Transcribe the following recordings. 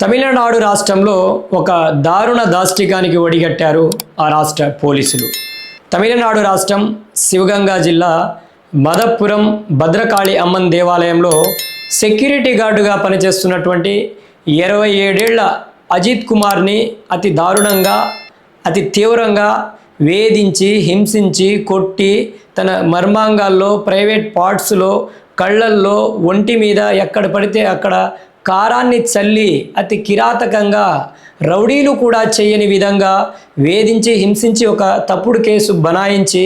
తమిళనాడు రాష్ట్రంలో ఒక దారుణ దాష్టికానికి ఒడిగట్టారు ఆ రాష్ట్ర పోలీసులు. తమిళనాడు రాష్ట్రం శివగంగా జిల్లా మదప్పురం భద్రకాళి అమ్మన్ దేవాలయంలో సెక్యూరిటీ గార్డుగా పనిచేస్తున్నటువంటి ఇరవై ఏడేళ్ళ అజిత్ కుమార్ని అతి దారుణంగా అతి తీవ్రంగా వేధించి హింసించి కొట్టి తన మర్మాంగాల్లో ప్రైవేట్ పార్ట్స్లో కళ్ళల్లో ఒంటి మీద ఎక్కడ పడితే అక్కడ కారాన్ని చల్లి అతి కిరాతకంగా రౌడీలు కూడా చేయని విధంగా వేధించి హింసించి ఒక తప్పుడు కేసు బనాయించి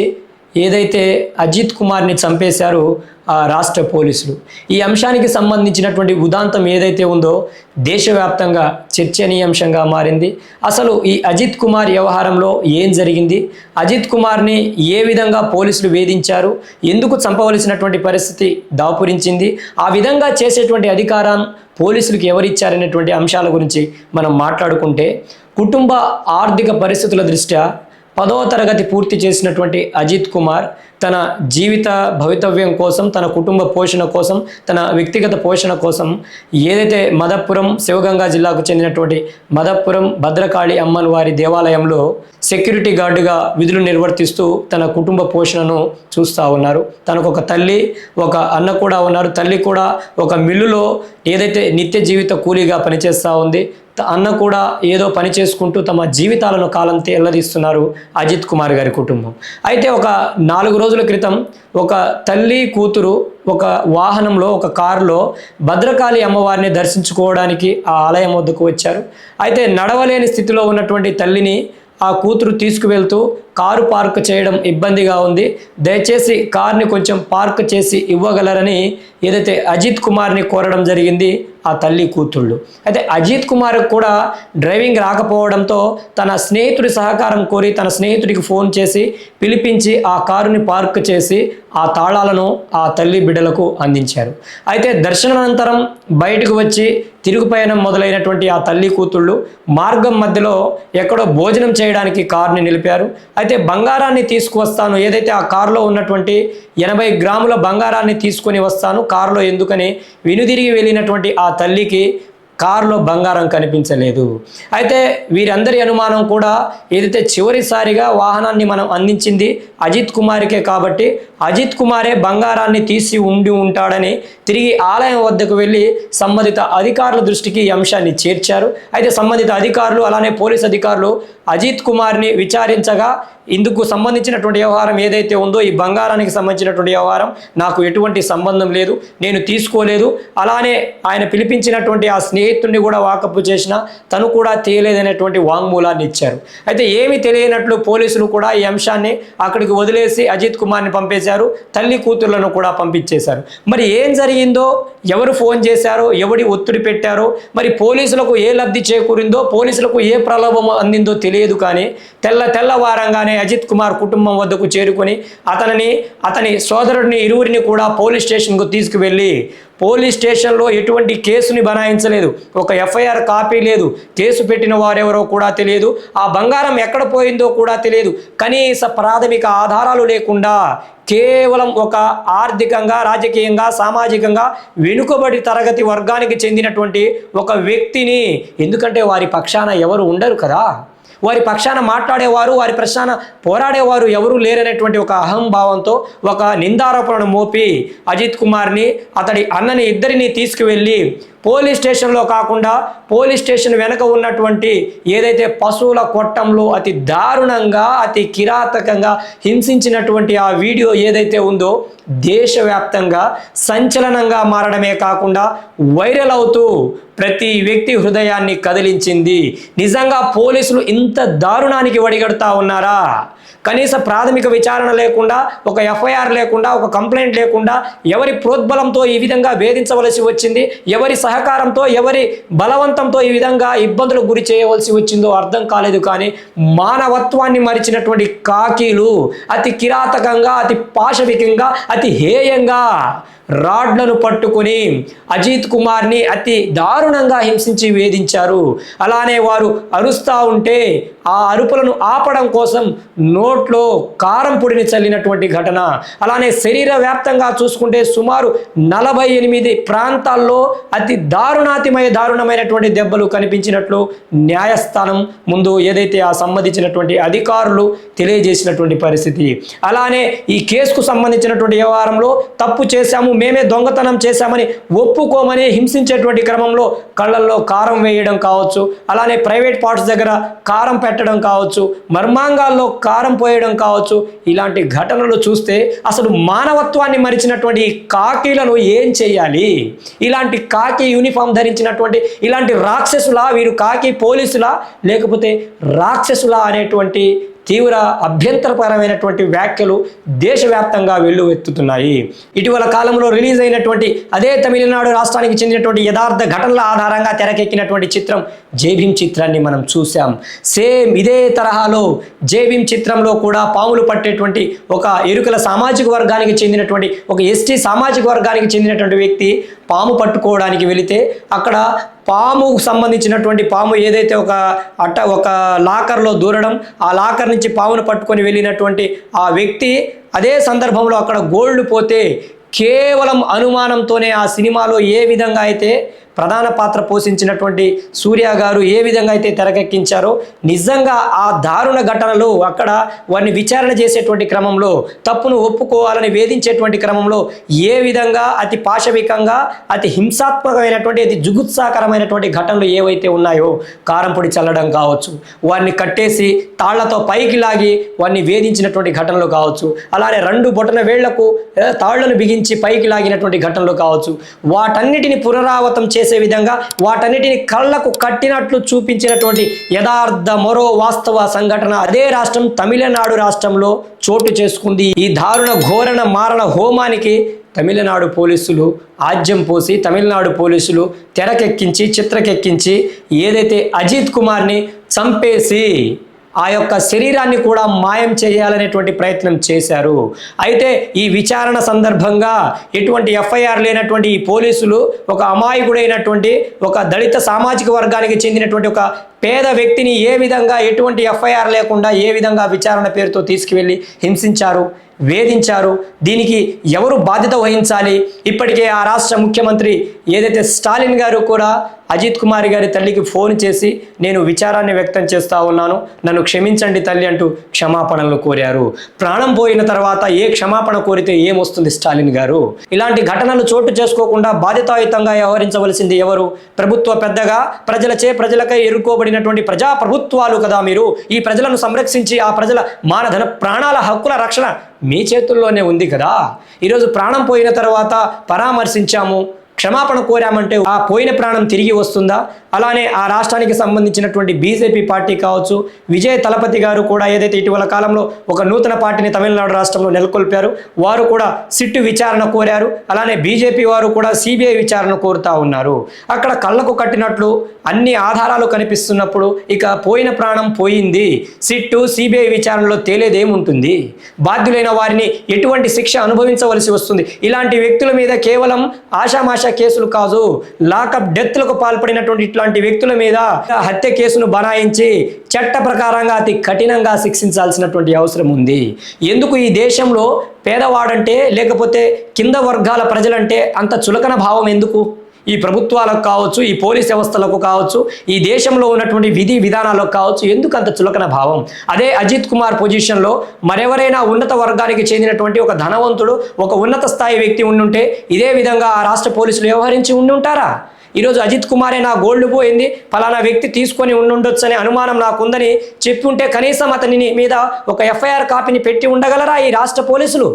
ఏదైతే అజిత్ కుమార్ని చంపేశారో ఆ రాష్ట్ర పోలీసులు. ఈ అంశానికి సంబంధించినటువంటి ఉదాంతం ఏదైతే ఉందో దేశవ్యాప్తంగా చర్చనీయాంశంగా మారింది. అసలు ఈ అజిత్ కుమార్ వ్యవహారంలో ఏం జరిగింది? అజిత్ కుమార్ని ఏ విధంగా పోలీసులు వేధించారు? ఎందుకు చంపవలసినటువంటి పరిస్థితి దాపురించింది? ఆ విధంగా చేసేటువంటి అధికారం పోలీసులకు ఎవరిచ్చారనేటువంటి అంశాల గురించి మనం మాట్లాడుకుంటే కుటుంబ ఆర్థిక పరిస్థితుల దృష్ట్యా పదవ తరగతి పూర్తి చేసినటువంటి అజిత్ కుమార్ తన జీవిత భవితవ్యం కోసం తన కుటుంబ పోషణ కోసం తన వ్యక్తిగత పోషణ కోసం ఏదైతే మదప్పురం శివగంగా జిల్లాకు చెందినటువంటి మదప్పురం భద్రకాళి అమ్మన్ వారి దేవాలయంలో సెక్యూరిటీ గార్డుగా విధులు నిర్వర్తిస్తూ తన కుటుంబ పోషణను చూస్తూ ఉన్నారు. తనకు ఒక తల్లి ఒక అన్న కూడా ఉన్నారు. తల్లి కూడా ఒక మిల్లులో ఏదైతే నిత్య జీవిత కూలీగా పనిచేస్తూ ఉంది అన్న కూడా ఏదో పని చేసుకుంటూ తమ జీవితాలను కాలం ఎల్లదీస్తున్నారు అజిత్ కుమార్ గారి కుటుంబం. అయితే ఒక నాలుగు రోజుల క్రితం ఒక తల్లి కూతురు ఒక వాహనంలో ఒక కారులో భద్రకాళి అమ్మవారిని దర్శించుకోవడానికి ఆ ఆలయం వద్దకు వచ్చారు. అయితే నడవలేని స్థితిలో ఉన్నటువంటి తల్లిని ఆ కూతురు తీసుకువెళ్తూ కారు పార్క్ చేయడం ఇబ్బందిగా ఉంది. దయచేసి కార్ని కొంచెం పార్క్ చేసి ఇవ్వగలరని ఏదైతే అజిత్ కుమార్ని కోరడం జరిగింది ఆ తల్లి కూతుళ్ళు. అయితే అజిత్ కుమార్ కూడా డ్రైవింగ్ రాకపోవడంతో తన స్నేహితుడి సహకారం కోరి తన స్నేహితుడికి ఫోన్ చేసి పిలిపించి ఆ కారుని పార్క్ చేసి ఆ తాళాలను ఆ తల్లి బిడ్డలకు అందించారు. అయితే దర్శనానంతరం బయటకు వచ్చి తిరుగు పయనం మొదలైనటువంటి ఆ తల్లి కూతుళ్ళు మార్గం మధ్యలో ఎక్కడో భోజనం చేయడానికి కారుని నిలిపారు. అయితే బంగారాన్ని తీసుకువస్తాను. ఏదైతే ఆ కారులో ఉన్నటువంటి ఎనభై గ్రాముల బంగారాన్ని తీసుకొని వస్తాను. కారులో ఎందుకని వెనుదిరిగి వెళ్ళినటువంటి ఆ తల్లికి కారులో బంగారం కనిపించలేదు. అయితే వీరందరి అనుమానం కూడా ఏదైతే చివరిసారిగా వాహనాన్ని మనం అందించింది అజిత్ కుమార్కే కాబట్టి అజిత్ కుమారే బంగారాన్ని తీసి ఉండి ఉంటాడని తిరిగి ఆలయం వద్దకు వెళ్ళి సంబంధిత అధికారుల దృష్టికి ఈ అంశాన్ని చేర్చారు. అయితే సంబంధిత అధికారులు అలానే పోలీస్ అధికారులు అజిత్ కుమార్ని విచారించగా ఇందుకు సంబంధించినటువంటి వ్యవహారం ఏదైతే ఉందో ఈ బంగారానికి సంబంధించినటువంటి వ్యవహారం నాకు ఎటువంటి సంబంధం లేదు నేను తీసుకోలేదు. అలానే ఆయన పిలిపించినటువంటి ఆ స్నేహితుడిని కూడా వాకప్పు చేసినా తను కూడా తెలియలేదనేటువంటి వాంగ్మూలాన్ని ఇచ్చారు. అయితే ఏమి తెలియనట్లు పోలీసులు కూడా ఈ అంశాన్ని అక్కడికి వదిలేసి అజిత్ కుమార్ని పంపేశారు తల్లి కూతుర్లను కూడా పంపించేశారు. మరి ఏం జరిగిందో ఎవరు ఫోన్ చేశారో ఎవడి ఒత్తిడి పెట్టారో మరి పోలీసులకు ఏ లబ్ధి చేకూరిందో పోలీసులకు ఏ ప్రలోభం అందిందో తెలియదు కానీ తెల్ల తెల్లవారంగానే అజిత్ కుమార్ కుటుంబం వద్దకు చేరుకొని అతనిని అతని సోదరుడిని ఇరువురిని కూడా పోలీస్ స్టేషన్కు తీసుకువెళ్ళి పోలీస్ స్టేషన్లో ఎటువంటి కేసుని బనాయించలేదు. ఒక ఎఫ్ఐఆర్ కాపీ లేదు. కేసు పెట్టిన వారెవరో కూడా తెలియదు. ఆ బంగారం ఎక్కడ పోయిందో కూడా తెలియదు. కనీస ప్రాథమిక ఆధారాలు లేకుండా కేవలం ఒక ఆర్థికంగా రాజకీయంగా సామాజికంగా వెనుకబడి తరగతి వర్గానికి చెందినటువంటి ఒక వ్యక్తిని ఎందుకంటే వారి పక్షాన ఎవరు ఉండరు కదా? వారి పక్షాన మాట్లాడేవారు వారి పక్షాన పోరాడేవారు ఎవరూ లేరనేటువంటి ఒక అహంభావంతో ఒక నిందారోపణను మోపి అజిత్ కుమార్ని అతడి అన్నని ఇద్దరిని తీసుకువెళ్ళి పోలీస్ స్టేషన్లో కాకుండా పోలీస్ స్టేషన్ వెనక ఉన్నటువంటి ఏదైతే పశువుల కొట్టంలో అతి దారుణంగా అతి కిరాతకంగా హింసించినటువంటి ఆ వీడియో ఏదైతే ఉందో దేశవ్యాప్తంగా సంచలనంగా మారడమే కాకుండా వైరల్ అవుతూ ప్రతి వ్యక్తి హృదయాన్ని కదిలించింది. నిజంగా పోలీసులు ఇంత దారుణానికి వడిగడుతా ఉన్నారా? కనీస ప్రాథమిక విచారణ లేకుండా ఒక ఎఫ్ఐఆర్ లేకుండా ఒక కంప్లైంట్ లేకుండా ఎవరి ప్రోద్బలంతో ఈ విధంగా వేధించవలసి వచ్చింది ఎవరి సహకారంతో ఎవరి బలవంతంతో ఈ విధంగా ఇబ్బందులకు గురి చేయవలసి వచ్చిందో అర్థం కాలేదు కానీ మానవత్వాన్ని మరిచినటువంటి కాకీలు అతి కిరాతకంగా అతి పాశవికంగా అతి హేయంగా రాడ్లను పట్టుకొని అజిత్ కుమార్ని అతి దారుణంగా హింసించి వేధించారు. అలానే వారు అరుస్తూ ఉంటే ఆ అరుపులను ఆపడం కోసం నోట్లో కారం పొడిని చల్లినటువంటి ఘటన. అలానే శరీర వ్యాప్తంగా చూసుకుంటే సుమారు నలభై ఎనిమిది ప్రాంతాల్లో అతి దారుణాతిమయ దారుణమైనటువంటి దెబ్బలు కనిపించినట్లు న్యాయస్థానం ముందు ఏదైతే ఆ సంబంధించినటువంటి అధికారులు తెలియజేసినటువంటి పరిస్థితి. అలానే ఈ కేసుకు సంబంధించినటువంటి వ్యవహారంలో తప్పు చేశాము మేమే దొంగతనం చేశామని ఒప్పుకోమని హింసించేటువంటి క్రమంలో కళ్ళల్లో కారం వేయడం కావచ్చు అలానే ప్రైవేట్ పార్ట్స్ దగ్గర కారం పెట్టడం కావచ్చు మర్మాంగాల్లో కారం పోయడం కావచ్చు. ఇలాంటి ఘటనలు చూస్తే అసలు మానవత్వాన్ని మరిచినటువంటి కాకీలను ఏం చేయాలి? ఇలాంటి కాకి యూనిఫామ్ ధరించినటువంటి ఇలాంటి రాక్షసులా వీరు కాకి పోలీసులా లేకపోతే రాక్షసులా అనేటువంటి తీవ్ర అభ్యంతరపరమైనటువంటి వ్యాఖ్యలు దేశవ్యాప్తంగా వెల్లువెత్తుతున్నాయి. ఇటీవల కాలంలో రిలీజ్ అయినటువంటి అదే తమిళనాడు రాష్ట్రానికి చెందినటువంటి యథార్థ ఘటనల ఆధారంగా తెరకెక్కినటువంటి చిత్రం జైభీం చిత్రాన్ని మనం చూసాం సేమ్ ఇదే తరహాలో జైభీం చిత్రంలో కూడా పాములు పట్టేటువంటి ఒక ఎరుకల సామాజిక వర్గానికి చెందినటువంటి ఒక ఎస్టీ సామాజిక వర్గానికి చెందినటువంటి వ్యక్తి పాము పట్టుకోవడానికి వెళితే అక్కడ పాముకు సంబంధించినటువంటి పాము ఏదైతే ఒక అట్ట ఒక లాకర్లో దూరడం ఆ లాకర్ నుంచి పామును పట్టుకొని వెళ్ళినటువంటి ఆ వ్యక్తి అదే సందర్భంలో అక్కడ గోల్డ్ పోతే కేవలం అనుమానంతోనే ఆ సినిమాలో ఏ విధంగా అయితే ప్రధాన పాత్ర పోషించినటువంటి సూర్య గారు ఏ విధంగా అయితే తెరకెక్కించారో నిజంగా ఆ దారుణ ఘటనలు అక్కడ వారిని విచారణ చేసేటువంటి క్రమంలో తప్పును ఒప్పుకోవాలని వేధించేటువంటి క్రమంలో ఏ విధంగా అతి పాశవికంగా అతి హింసాత్మకమైనటువంటి అతి జుగుత్సాకరమైనటువంటి ఘటనలు ఏవైతే ఉన్నాయో కారంపొడి చల్లడం కావచ్చు వారిని కట్టేసి తాళ్ళతో పైకి లాగి వారిని వేధించినటువంటి ఘటనలు కావచ్చు అలానే రెండు బొటన వేళ్ళకు తాళ్ళను బిగించి పైకి లాగినటువంటి ఘటనలు కావచ్చు వాటన్నిటిని పునరావృతం చేసే విధంగా వాటన్నిటిని కళ్ళకు కట్టినట్లు చూపించినటువంటి యథార్థ మరో వాస్తవ సంఘటన అదే రాష్ట్రం తమిళనాడు రాష్ట్రంలో చోటు చేసుకుంది. ఈ దారుణ ఘోరణ మారణ హోమానికి తమిళనాడు పోలీసులు ఆజ్యం పోసి తమిళనాడు పోలీసులు తెరకెక్కించి చిత్రకెక్కించి ఏదైతే అజిత్ కుమార్ని చంపేసి ఆ యొక్క శరీరాన్ని కూడా మాయం చేయాలనేటువంటి ప్రయత్నం చేశారు. అయితే ఈ విచారణ సందర్భంగా ఎటువంటి ఎఫ్ఐఆర్ లేనటువంటి ఈ పోలీసులు ఒక అమాయకుడైనటువంటి ఒక దళిత సామాజిక వర్గానికి చెందినటువంటి ఒక పేద వ్యక్తిని ఏ విధంగా ఎటువంటి ఎఫ్ఐఆర్ లేకుండా ఏ విధంగా విచారణ పేరుతో తీసుకువెళ్ళి హింసించారు? వేధించారు. దీనికి ఎవరు బాధ్యత వహించాలి? ఇప్పటికే ఆ రాష్ట్ర ముఖ్యమంత్రి ఏదైతే స్టాలిన్ గారు కూడా అజిత్ కుమార్ గారి తల్లికి ఫోన్ చేసి నేను విచారాన్ని వ్యక్తం చేస్తూ ఉన్నాను. నన్ను క్షమించండి తల్లి అంటూ క్షమాపణలు కోరారు. ప్రాణం పోయిన తర్వాత ఏ క్షమాపణ కోరితే ఏమొస్తుంది స్టాలిన్ గారు? ఇలాంటి ఘటనలు చోటు చేసుకోకుండా బాధ్యతాయుతంగా వ్యవహరించవలసింది ఎవరు? ప్రభుత్వ పెద్దగా ప్రజలచే ప్రజలకై ఎరుకోబడినటువంటి ప్రజా ప్రభుత్వాలు కదా మీరు. ఈ ప్రజలను సంరక్షించి ఆ ప్రజల మానధన ప్రాణాల హక్కుల రక్షణ మీ చేతుల్లోనే ఉంది కదా. ఈరోజు ప్రాణం పోయిన తర్వాత పరామర్శించాము క్షమాపణ కోరామంటే ఆ పోయిన ప్రాణం తిరిగి వస్తుందా? అలానే ఆ రాష్ట్రానికి సంబంధించినటువంటి బీజేపీ పార్టీ కావచ్చు విజయ్ తలపతి గారు కూడా ఏదైతే ఇటీవల కాలంలో ఒక నూతన పార్టీని తమిళనాడు రాష్ట్రంలో నెలకొల్పారు వారు కూడా సిట్టు విచారణ కోరారు అలానే బీజేపీ వారు కూడా సిబిఐ విచారణ కోరుతా ఉన్నారు. అక్కడ కళ్ళకు కట్టినట్లు అన్ని ఆధారాలు కనిపిస్తున్నప్పుడు ఇక పోయిన ప్రాణం పోయింది. సిట్టు సిబిఐ విచారణలో తేలేదేముంటుంది? బాధ్యులైన వారిని ఎటువంటి శిక్ష అనుభవించవలసి వస్తుంది? ఇలాంటి వ్యక్తుల మీద కేవలం ఆషామాషా కేసులు కాదు లాకప్ డెత్లకు పాల్పడినటువంటి ఇట్లాంటి వ్యక్తుల మీద హత్య కేసును బనాయించి చట్ట ప్రకారంగా అతి కఠినంగా శిక్షించాల్సినటువంటి అవసరం ఉంది. ఎందుకు ఈ దేశంలో పేదవాడంటే లేకపోతే కింద వర్గాల ప్రజలంటే అంత చులకన భావం ఎందుకు? ఈ ప్రభుత్వాలకు కావచ్చు ఈ పోలీస్ వ్యవస్థలకు కావచ్చు ఈ దేశంలో ఉన్నటువంటి విధి విధానాలకు కావచ్చు ఎందుకు అంత చులకన భావం? అదే అజిత్ కుమార్ పొజిషన్లో మరెవరైనా ఉన్నత వర్గానికి చెందినటువంటి ఒక ధనవంతుడు ఒక ఉన్నత స్థాయి వ్యక్తి ఉండుంటే ఇదే విధంగా ఆ రాష్ట్ర పోలీసులు వ్యవహరించి ఉండుంటారా? ఈరోజు అజిత్ కుమారే నా గోల్డ్ పోయింది ఫలానా వ్యక్తి తీసుకొని ఉండుండొచ్చు అనే అనుమానం నాకుందని చెప్పి ఉంటే కనీసం అతని మీద ఒక ఎఫ్ఐఆర్ కాపీని పెట్టి ఉండగలరా ఈ రాష్ట్ర పోలీసులు?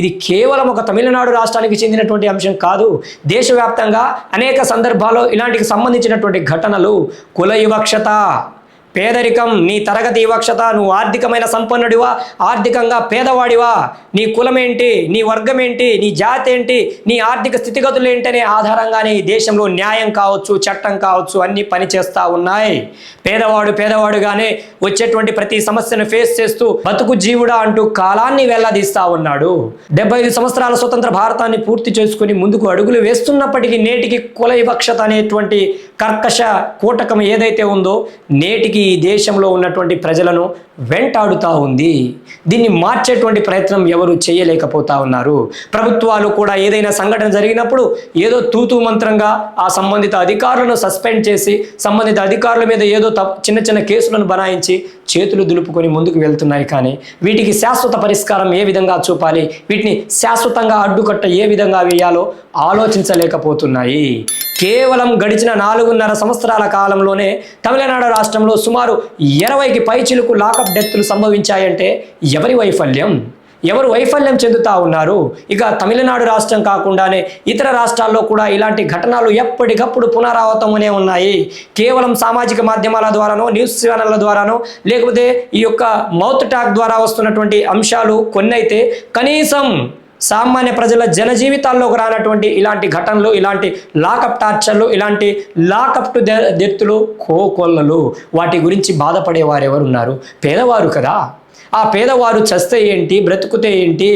ఇది కేవలం ఒక తమిళనాడు రాష్ట్రానికి చెందినటువంటి అంశం కాదు. దేశవ్యాప్తంగా అనేక సందర్భాల్లో ఇలాంటికి సంబంధించినటువంటి ఘటనలు కుల వివక్షత. పేదరికం నీ తరగతి వివక్షత నువ్వు ఆర్థికమైన సంపన్నుడివా? ఆర్థికంగా పేదవాడివా? నీ కులమేంటి? నీ వర్గమేంటి? నీ జాతి ఏంటి నీ ఆర్థిక స్థితిగతులు ఏంటనే ఆధారంగానే ఈ దేశంలో న్యాయం కావచ్చు చట్టం కావచ్చు అన్నీ పనిచేస్తూ ఉన్నాయి. పేదవాడు పేదవాడుగానే వచ్చేటువంటి ప్రతి సమస్యను ఫేస్ చేస్తూ బతుకు జీవుడా అంటూ కాలాన్ని వెల్లదీస్తా ఉన్నాడు. డెబ్బై ఐదు సంవత్సరాల స్వతంత్ర భారతాన్ని పూర్తి చేసుకుని ముందుకు అడుగులు వేస్తున్నప్పటికీ నేటికి కుల వివక్షత అనేటువంటి కర్కశ కూటకం ఏదైతే ఉందో నేటికి ఈ దేశంలో ఉన్నటువంటి ప్రజలను వెంటాడుతూ ఉంది. దీన్ని మార్చేటువంటి ప్రయత్నం ఎవరు చేయలేకపోతా ఉన్నారు. ప్రభుత్వాలు కూడా ఏదైనా సంఘటన జరిగినప్పుడు ఏదో తూతు మంత్రంగా ఆ సంబంధిత అధికారులను సస్పెండ్ చేసి సంబంధిత అధికారుల మీద ఏదో తప్- చిన్న చిన్న కేసులను బనాయించి చేతులు దులుపుకొని ముందుకు వెళ్తున్నాయి కానీ వీటికి శాశ్వత పరిష్కారం ఏ విధంగా చూపాలి? వీటిని శాశ్వతంగా అడ్డుకట్ట ఏ విధంగా వేయాలో ఆలోచించలేకపోతున్నాయి. కేవలం గడిచిన నాలుగున్నర సంవత్సరాల కాలంలోనే తమిళనాడు రాష్ట్రంలో సుమారు ఇరవైకి పైచిలుకు లాకప్ డెత్తులు సంభవించాయంటే ఎవరి వైఫల్యం? ఎవరు వైఫల్యం చెందుతా ఉన్నారు? ఇక తమిళనాడు రాష్ట్రం కాకుండానే ఇతర రాష్ట్రాల్లో కూడా ఇలాంటి ఘటనలు ఎప్పటికప్పుడు పునరావృతమనే ఉన్నాయి. కేవలం సామాజిక మాధ్యమాల ద్వారానో న్యూస్ ఛానళ్ళ ద్వారానో లేకపోతే ఈ యొక్క మౌత్ టాక్ ద్వారా వస్తున్నటువంటి అంశాలు కొన్ని అయితే కనీసం సామాన్య ప్రజల జన జీవితాల్లోకి రానటువంటి ఇలాంటి ఘటనలు ఇలాంటి లాకప్ టార్చర్లు ఇలాంటి లాకప్ టు దెత్తులు కోకొల్లలు. వాటి గురించి బాధపడే వారు ఎవరున్నారు పేదవారు కదా. ఆ పేదవారు చస్తే ఏంటి బ్రతుకుతే ఏంటి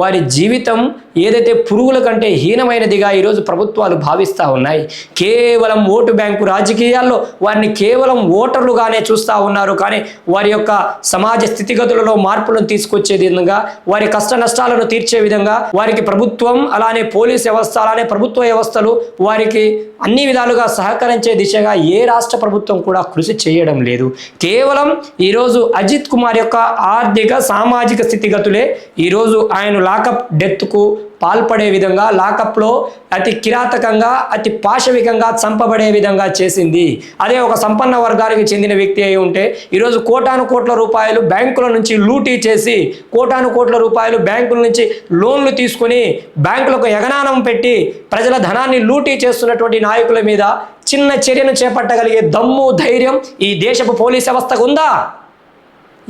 వారి జీవితం ఏదైతే పురుగుల కంటే హీనమైనదిగా ఈరోజు ప్రభుత్వాలు భావిస్తూ ఉన్నాయి. కేవలం ఓటు బ్యాంకు రాజకీయాల్లో వారిని కేవలం ఓటర్లుగానే చూస్తూ ఉన్నారు. కానీ వారి యొక్క సమాజ స్థితిగతులలో మార్పులను తీసుకొచ్చే విధంగా వారి కష్ట నష్టాలను తీర్చే విధంగా వారికి ప్రభుత్వం అలానే పోలీస్ వ్యవస్థ అలానే ప్రభుత్వ వ్యవస్థలు వారికి అన్ని విధాలుగా సహకరించే దిశగా ఏ రాష్ట్ర ప్రభుత్వం కూడా కృషి చేయడం లేదు. కేవలం ఈరోజు అజిత్ కుమార్ యొక్క ఆర్థిక సామాజిక స్థితిగతులే ఈరోజు ఆయన లాకప్ డెత్కు పాల్పడే విధంగా లాకప్లో అతి కిరాతకంగా అతి పాశవికంగా చంపబడే విధంగా చేసింది. అదే ఒక సంపన్న వర్గానికి చెందిన వ్యక్తి అయి ఉంటే ఈరోజు కోటాను కోట్ల రూపాయలు బ్యాంకుల నుంచి లూటీ చేసి కోటాను కోట్ల రూపాయలు బ్యాంకుల నుంచి లోన్లు తీసుకొని బ్యాంకులకు ఎగనానం పెట్టి ప్రజల ధనాన్ని లూటీ చేస్తున్నటువంటి నాయకుల మీద చిన్న చర్యను చేపట్టగలిగే దమ్ము ధైర్యం ఈ దేశపు పోలీస్ వ్యవస్థకు ఉందా?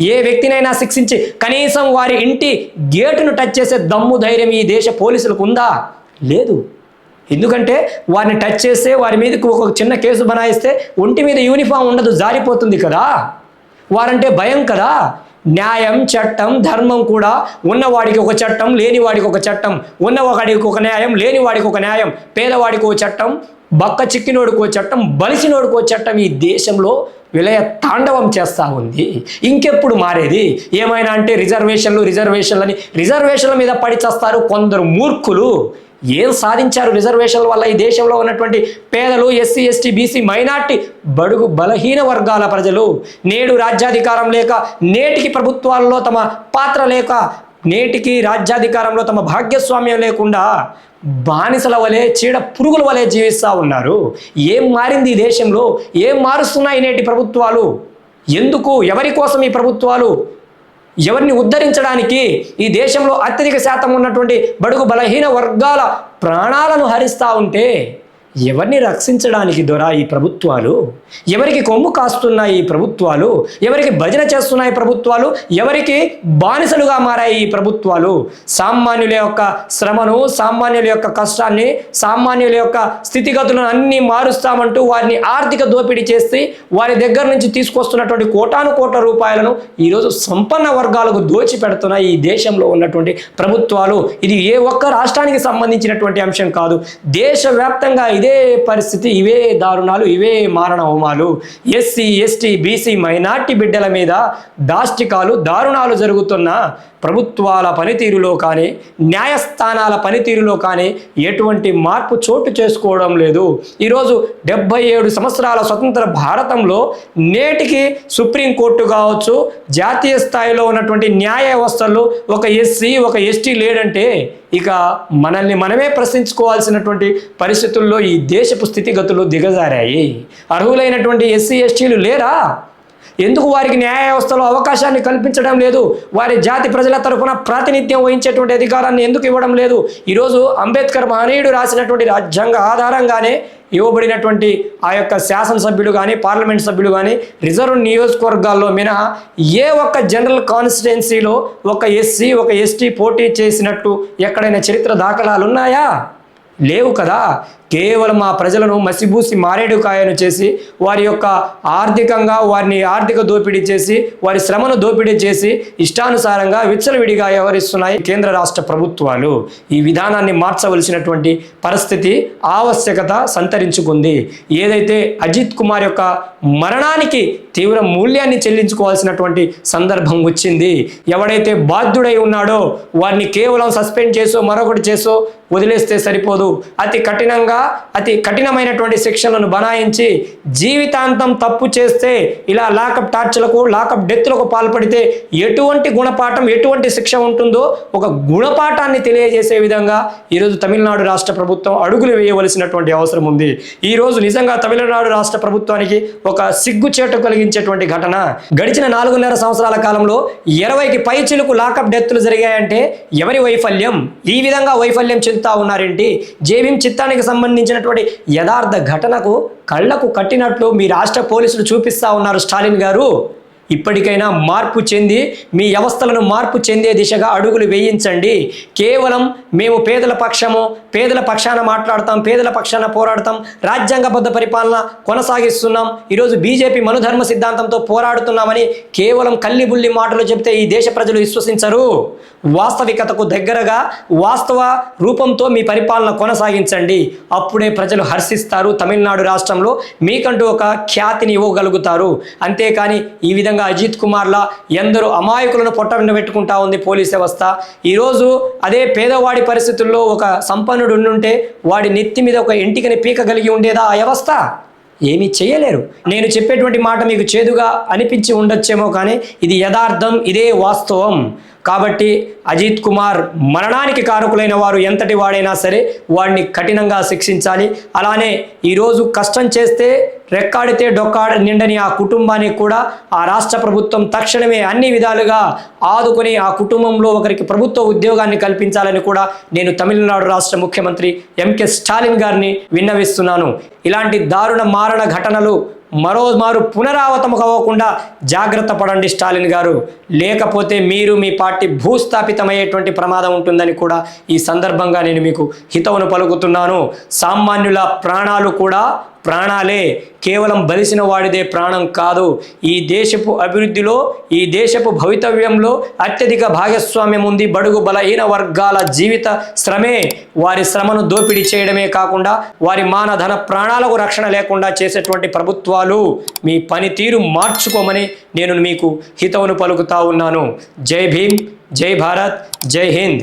ఏ వ్యక్తినైనా శిక్షించి కనీసం వారి ఇంటి గేటును టచ్ చేసే దమ్ము ధైర్యం ఈ దేశ పోలీసులకు ఉందా? లేదు. ఎందుకంటే వారిని టచ్ చేస్తే వారి మీదకి ఒక చిన్న కేసు బనాయిస్తే ఒంటి మీద యూనిఫామ్ ఉండదు జారిపోతుంది కదా. వారంటే భయం కదా. న్యాయం చట్టం ధర్మం కూడా ఉన్నవాడికి ఒక చట్టం లేనివాడికి ఒక చట్టం ఉన్నవాడికి ఒక న్యాయం లేనివాడికి ఒక న్యాయం పేదవాడికి ఒక చట్టం బక్క చిక్కినోడుకో చట్టం బలిసినోడుకో చట్టం ఈ దేశంలో విలయ తాండవం చేస్తూ ఉంది. ఇంకెప్పుడు మారేది? ఏమైనా అంటే రిజర్వేషన్లు రిజర్వేషన్లని రిజర్వేషన్ల మీద పడి చేస్తారు కొందరు మూర్ఖులు. ఏం సాధించారు రిజర్వేషన్ల వల్ల ఈ దేశంలో ఉన్నటువంటి పేదలు ఎస్సీ ఎస్టీ బీసీ మైనార్టీ బడుగు బలహీన వర్గాల ప్రజలు? నేడు రాజ్యాధికారం లేక నేటికి ప్రభుత్వాల్లో తమ పాత్ర లేక నేటికి రాజ్యాధికారంలో తమ భాగ్యస్వామ్యం లేకుండా బానిసల వలె చీడ పురుగుల వలె జీవిస్తూ ఉన్నారు. ఏం మారింది ఈ దేశంలో? ఏం మారుస్తున్నాయి నేటి ప్రభుత్వాలు? ఎందుకు? ఎవరి కోసం ఈ ప్రభుత్వాలు? ఎవరిని ఉద్ధరించడానికి ఈ దేశంలో అత్యధిక శాతం ఉన్నటువంటి బడుగు బలహీన వర్గాల ప్రాణాలను హరిస్తూ ఉంటే ఎవరిని రక్షించడానికి దొరా ఈ ప్రభుత్వాలు? ఎవరికి కొమ్ము కాస్తున్నాయి ఈ ప్రభుత్వాలు? ఎవరికి భజన చేస్తున్నాయి ప్రభుత్వాలు? ఎవరికి బానిసలుగా మారాయి ఈ ప్రభుత్వాలు? సామాన్యుల యొక్క శ్రమను సామాన్యుల యొక్క కష్టాన్ని సామాన్యుల యొక్క స్థితిగతులను అన్ని మారుస్తామంటూ వారిని ఆర్థిక దోపిడీ చేసి వారి దగ్గర నుంచి తీసుకొస్తున్నటువంటి కోటాను కోట్ల రూపాయలను ఈరోజు సంపన్న వర్గాలకు దోచి పెడుతున్నాయి ఈ దేశంలో ఉన్నటువంటి ప్రభుత్వాలు. ఇది ఏ ఒక్క రాష్ట్రానికి సంబంధించినటువంటి అంశం కాదు. దేశవ్యాప్తంగా ఇదే పరిస్థితి ఇవే దారుణాలు ఇవే మారణ హోమాలు. ఎస్సీ ఎస్టీ బీసీ మైనార్టీ బిడ్డల మీద దాష్టికాలు దారుణాలు జరుగుతున్న ప్రభుత్వాల పనితీరులో కానీ న్యాయస్థానాల పనితీరులో కానీ ఎటువంటి మార్పు చోటు చేసుకోవడం లేదు. ఈరోజు డెబ్బై ఏడు సంవత్సరాల స్వతంత్ర భారతంలో నేటికి సుప్రీంకోర్టు కావచ్చు జాతీయ స్థాయిలో ఉన్నటువంటి న్యాయ వ్యవస్థల్లో ఒక ఎస్సీ ఒక ఎస్టీ లేడంటే ఇక మనల్ని మనమే ప్రశ్నించుకోవాల్సినటువంటి పరిస్థితుల్లో ఈ దేశపు స్థితిగతులు దిగజారాయి. అర్హులైనటువంటి ఎస్సీ ఎస్టీలు లేరా? ఎందుకు వారికి న్యాయ వ్యవస్థలో అవకాశాన్ని కల్పించడం లేదు? వారి జాతి ప్రజల తరఫున ప్రాతినిధ్యం వహించేటువంటి అధికారాన్ని ఎందుకు ఇవ్వడం లేదు? ఈరోజు అంబేద్కర్ మహనీయుడు రాసినటువంటి రాజ్యాంగ ఆధారంగానే ఇవ్వబడినటువంటి ఆ యొక్క శాసనసభ్యులు కానీ పార్లమెంట్ సభ్యులు కానీ రిజర్వ్ నియోజకవర్గాల్లో మినహా ఏ ఒక్క జనరల్ కాన్స్టిట్యున్సీలో ఒక ఎస్సీ ఒక ఎస్టీ పోటీ చేసినట్టు ఎక్కడైనా చరిత్ర దాఖలాలు ఉన్నాయా లేవు కదా. కేవలం ఆ ప్రజలను మసిబూసి మారేడుకాయను చేసి వారి యొక్క ఆర్థికంగా వారిని ఆర్థిక దోపిడీ చేసి వారి శ్రమను దోపిడీ చేసి ఇష్టానుసారంగా విచ్చలవిడిగా వ్యవహరిస్తున్నాయి కేంద్ర రాష్ట్ర ప్రభుత్వాలు. ఈ విధానాన్ని మార్చవలసినటువంటి పరిస్థితి ఆవశ్యకత సంతరించుకుంది. ఏదైతే అజిత్ కుమార్ యొక్క మరణానికి తీవ్ర మూల్యాన్ని చెల్లించుకోవాల్సినటువంటి సందర్భం వచ్చింది ఎవడైతే బాధ్యుడై ఉన్నాడో వారిని కేవలం సస్పెండ్ చేసో మరొకటి చేసో వదిలేస్తే సరిపోదు. అతి కఠినంగా అతి కఠినమైనటువంటి శిక్షలను బనాయించి జీవితాంతం తప్పు చేస్తే ఇలా లాకప్ టార్చ్లకు లాకప్ డెత్లకు పాల్పడితే ఎటువంటి గుణపాఠం ఎటువంటి శిక్ష ఉంటుందో ఒక గుణపాఠాన్ని తెలియజేసే విధంగా ఈరోజు తమిళనాడు రాష్ట్ర ప్రభుత్వం అడుగులు వేయవలసినటువంటి అవసరం ఉంది. ఈరోజు నిజంగా తమిళనాడు రాష్ట్ర ప్రభుత్వానికి ఒక సిగ్గుచేటు కలిగించేటువంటి ఘటన. గడిచిన నాలుగున్నర సంవత్సరాల కాలంలో ఇరవైకి పై చిలుకు లాకప్ డెత్లు జరిగాయంటే ఎవరి వైఫల్యం? ఈ విధంగా వైఫల్యం చెందుతా ఉన్నారేంటి? జేబీఎం చిత్తానికి సంబంధించినటువంటి యథార్థ ఘటనకు కళ్ళకు కట్టినట్లు మీ రాష్ట్ర పోలీసులు చూపిస్తా ఉన్నారు స్టాలిన్ గారు. ఇప్పటికైనా మార్పు చెంది మీ వ్యవస్థలను మార్పు చెందే దిశగా అడుగులు వేయించండి. కేవలం మేము పేదల పక్షము పేదల పక్షాన మాట్లాడతాం పేదల పక్షాన పోరాడతాం రాజ్యాంగబద్ధ పరిపాలన కొనసాగిస్తున్నాం ఈరోజు బీజేపీ మనుధర్మ సిద్ధాంతంతో పోరాడుతున్నామని కేవలం కల్లిబుల్లి మాటలు చెబితే ఈ దేశ ప్రజలు విశ్వసించరు. వాస్తవికతకు దగ్గరగా వాస్తవ రూపంతో మీ పరిపాలన కొనసాగించండి. అప్పుడే ప్రజలు హర్షిస్తారు. తమిళనాడు రాష్ట్రంలో మీకంటూ ఒక ఖ్యాతిని ఇవ్వగలుగుతారు. అంతేకాని ఈ విధంగా అజిత్ కుమార్లా ఎందరో అమాయకులను పొట్ట పెట్టుకుంటా ఉంది పోలీస్ వ్యవస్థ. ఈరోజు అదే పేదవాడి పరిస్థితుల్లో ఒక సంపన్నుడు ఉండుంటే వాడి నెత్తి మీద ఒక ఇంటికని పీక కలిగి ఉండేదా ఆ వ్యవస్థ? ఏమీ చేయలేరు. నేను చెప్పేటువంటి మాట మీకు చేదుగా అనిపించి ఉండొచ్చేమో కానీ ఇది యథార్థం ఇదే వాస్తవం. కాబట్టి అజిత్ కుమార్ మరణానికి కారకులైన వారు ఎంతటి వాడైనా సరే వాడిని కఠినంగా శిక్షించాలి. అలానే ఈరోజు కష్టం చేస్తే రెక్కాడితే డొక్కాడ నిండని ఆ కుటుంబానికి కూడా ఆ రాష్ట్ర ప్రభుత్వం తక్షణమే అన్ని విధాలుగా ఆదుకొని ఆ కుటుంబంలో ఒకరికి ప్రభుత్వ ఉద్యోగాన్ని కల్పించాలని కూడా నేను తమిళనాడు రాష్ట్ర ముఖ్యమంత్రి ఎంకే స్టాలిన్ గారిని విన్నవిస్తున్నాను. ఇలాంటి దారుణ మారణ ఘటనలు మరో మారు పునరావతము అవ్వకుండా జాగ్రత్త పడండి స్టాలిన్ గారు. లేకపోతే మీరు మీ పార్టీ భూస్థాపితమయ్యేటువంటి ప్రమాదం ఉంటుందని కూడా ఈ సందర్భంగా నేను మీకు హితవును పలుకుతున్నాను. సామాన్యుల ప్రాణాలు కూడా ప్రాణాలే కేవలం బలిసిన వాడిదే ప్రాణం కాదు. ఈ దేశపు అభివృద్ధిలో ఈ దేశపు భవితవ్యంలో అత్యధిక భాగస్వామ్యం ఉంది. బడుగు బలహీన వర్గాల జీవిత శ్రమే వారి శ్రమను దోపిడీ చేయడమే కాకుండా వారి మానధన ప్రాణాలకు రక్షణ లేకుండా చేసేటువంటి ప్రభుత్వాలు మీ పనితీరు మార్చుకోమని నేను మీకు హితవును పలుకుతా ఉన్నాను. జై భీమ్ జై భారత్ జై హింద్.